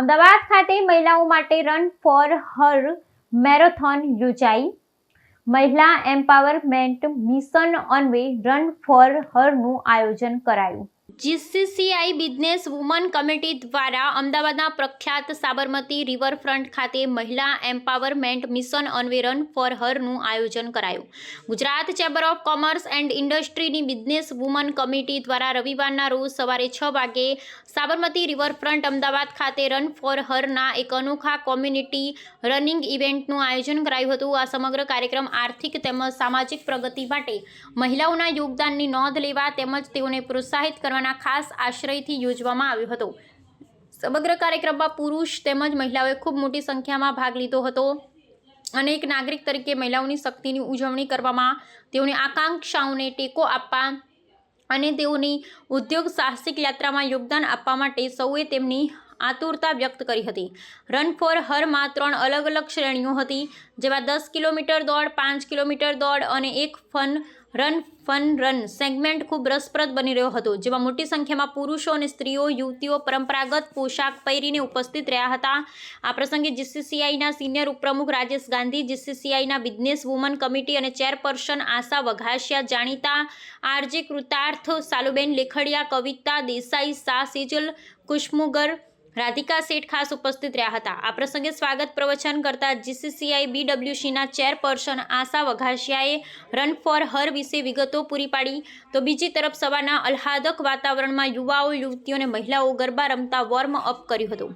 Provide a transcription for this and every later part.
અમદાવાદ ખાતે મહિલાઓ માટે રન ફોર હર મેરેથોન યોજાઈ. મહિલા empowerment mission on way run for હરનું આયોજન કરાયું. જીસીસીઆઈ બિઝનેસ વુમન કમિટી દ્વારા અમદાવાદના પ્રખ્યાત સાબરમતી રિવરફ્રન્ટ ખાતે મહિલા empowerment mission on run for હરનું આયોજન કરાયું. Gujarat chamber of commerce and ઇન્ડસ્ટ્રીની business woman committee દ્વારા રવિવારના રોજ સવારે છ વાગે સાબરમતી રિવરફ્રન્ટ અમદાવાદ ખાતે રન ફોર હરના એક અનોખા કોમ્યુનિટી રનિંગ ઇવેન્ટનું આયોજન કરાયું હતું. આ સમગ્ર કાર્યક્રમ આર્થિક તેમજ સામાજિક પ્રગતિ માટે મહિલાઓના યોગદાનની નોંધ લેવા તેમજ તેઓને પ્રોત્સાહિત કરવાના ખાસ આશ્રયથી યોજવામાં આવ્યો હતો. સમગ્ર કાર્યક્રમમાં પુરુષ તેમજ મહિલાઓએ ખૂબ મોટી સંખ્યામાં ભાગ લીધો હતો અને એક નાગરિક તરીકે મહિલાઓની શક્તિની ઉજવણી કરવામાં તેઓની આકાંક્ષાઓને ટેકો આપવા અને તેઓની ઉદ્યોગ સાહસિક યાત્રામાં યોગદાન આપવા માટે સૌએ તેમની આતુરતા વ્યક્ત કરી હતી. રન ફોર હરમાં ત્રણ અલગ અલગ શ્રેણીઓ હતી, જેમાં દસ કિલોમીટર દોડ, પાંચ કિલોમીટર દોડ અને એક fun run fun run segment ખૂબ રસપ્રદ બની રહ્યો હતો, જેમાં મોટી સંખ્યામાં પુરુષો અને સ્ત્રીઓ, યુવતીઓ પરંપરાગત પોશાક પહેરીને ઉપસ્થિત રહ્યા હતા. આ પ્રસંગે જીસીસીઆઈના સિનિયર ઉપપ્રમુખ રાજેશ ગાંધી, જીસીસીઆઈના બિઝનેસ વુમન કમિટી અને ચેરપર્સન આશા વઘાસિયા જાણીતા આરજે કૃતાર્થ, સાલુબેન લેખડિયા, કવિતા દેસાઈ, શાહ, સિજલ કુશમુગર રાધિકા શેઠ ખાસ ઉપસ્થિત રહ્યા હતા. આ પ્રસંગે સ્વાગત પ્રવચન કરતા જીસીસીઆઈ બીડબ્લ્યુસીના ચેરપર્સન આશા વઘાસિયાએ રન ફોર હર વિશે વિગતો પૂરી પાડી. તો બીજી તરફ સવારના આહ્લાદક વાતાવરણમાં યુવાઓ, યુવતીઓ અને મહિલાઓ ગરબા રમતા વોર્મ અપ કર્યું હતું.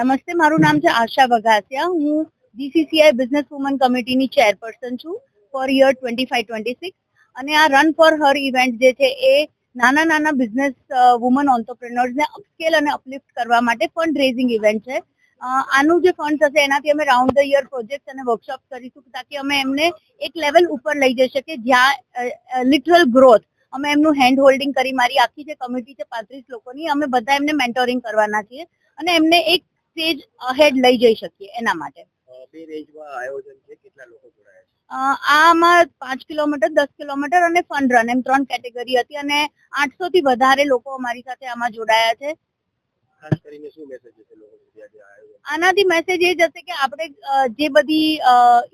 નમસ્તે, મારું નામ છે આશા વઘાસિયા. હું જીસીસીઆઈ બિઝનેસ વુમન કમિટીની ચેરપર્સન છું four year twenty five, twenty six. અને આ રન ફોર હર ઇવેન્ટ જે છે એ નાના નાના બિઝનેસ વુમન ઓન્ટરપ્રિનર્સને અપસ્કેલ અને અપલિફ્ટ કરવા માટે ફંડ રેઝિંગ ઇવેન્ટ છે આનું જે ફંડ હશે એનાથી અમે રાઉન્ડ ધ યર પ્રોજેક્ટ અને વર્કશોપ કરીશું તાકી અમે એમને એક લેવલ ઉપર લઈ જઈ શકીએ, જ્યાં લિટરલ ગ્રોથ અમે એમનું હેન્ડ હોલ્ડિંગ કરી, મારી આખી જે કમિટી છે, પાંત્રીસ લોકોની, અમે બધા એમને મેન્ટોરિંગ કરવાના છીએ અને એમને એક સ્ટેજ અહેડ લઈ જઈ શકીએ એના માટે. આયોજન છે, કેટલા લોકો જોડાયા આમાં પાંચ કિલોમીટર દસ કિલોમીટર અને ફન રન એમ ત્રણ કેટેગરી હતી અને આઠસો થી વધારે લોકો અમારી સાથે આમાં જોડાયા છે. આનાથી મેસેજ એ જશે કે આપણે જે બધી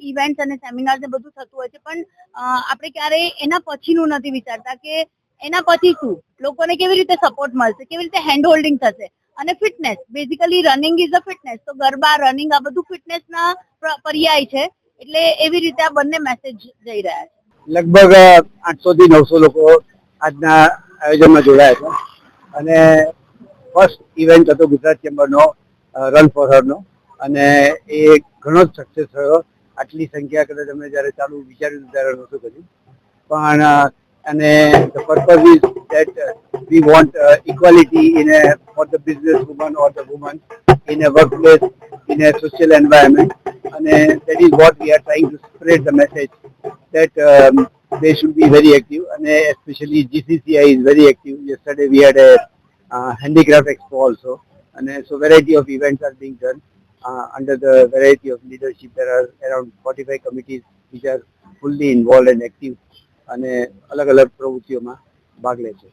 ઇવેન્ટ્સ અને સેમિનાર્સ ને બધું થતું હોય છે પણ આપણે ક્યારેય એના પછીનું નથી વિચારતા કે એના પછી શું? લોકોને કેવી રીતે સપોર્ટ મળશે? કેવી રીતે હેન્ડ હોલ્ડિંગ થશે? અને fitness basically running is a fitness તો ગરબા રનિંગ આ બધું ફિટનેસના પર્યાય છે. એટલે એવી રીતે આ બંને મેસેજ જઈ રહ્યા છે. લગભગ આઠસો થી નવસો લોકો આજના આયોજનમાં જોડાયા છે અને ફર્સ્ટ ઇવેન્ટ હતો ગુજરાત ચેમ્બરનો રન ફોર હરનો અને એ ઘણો જ સક્સેસ થયો. આટલી સંખ્યા કદાચ અમે જ્યારે ચાલુ વિચાર્યું ત્યારે નહોતું કર્યું. પણ અને the purpose is we want equality in a for the business woman or the woman in a workplace in a social environment અને that is what we are trying to spread the message that um, they should be very active and uh, especially GCCI is very active. Yesterday we had a uh, handicraft expo also and uh, so variety of events are being done uh, under the variety of leadership. There are around 45 committees which are fully involved and active અને અલગ અલગ પ્રવૃત્તિઓમાં ભાગ લે છે